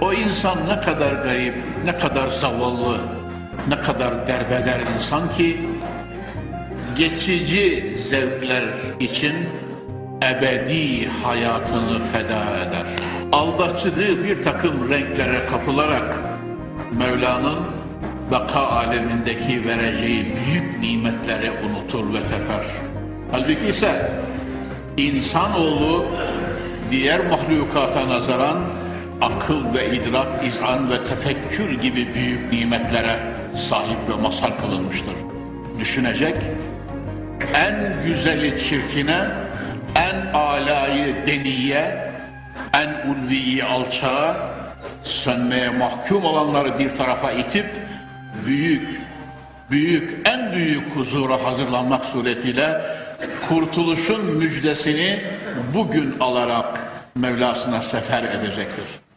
O insan ne kadar garip, ne kadar zavallı, ne kadar derbeder insan ki geçici zevkler için ebedi hayatını feda eder. Aldatıcı bir takım renklere kapılarak Mevla'nın baka alemindeki vereceği büyük nimetleri unutur ve teper. Halbuki ise insanoğlu diğer mahlukata nazaran akıl ve idrak, izan ve tefekkür gibi büyük nimetlere sahip ve mazhar kılınmıştır. Düşünecek, en güzeli çirkine, en alayı deniye, en ulviyi alçağa, sönmeye mahkum olanları bir tarafa itip, büyük, büyük, en büyük huzura hazırlanmak suretiyle kurtuluşun müjdesini bugün alarak Mevlasına sefer edecektir.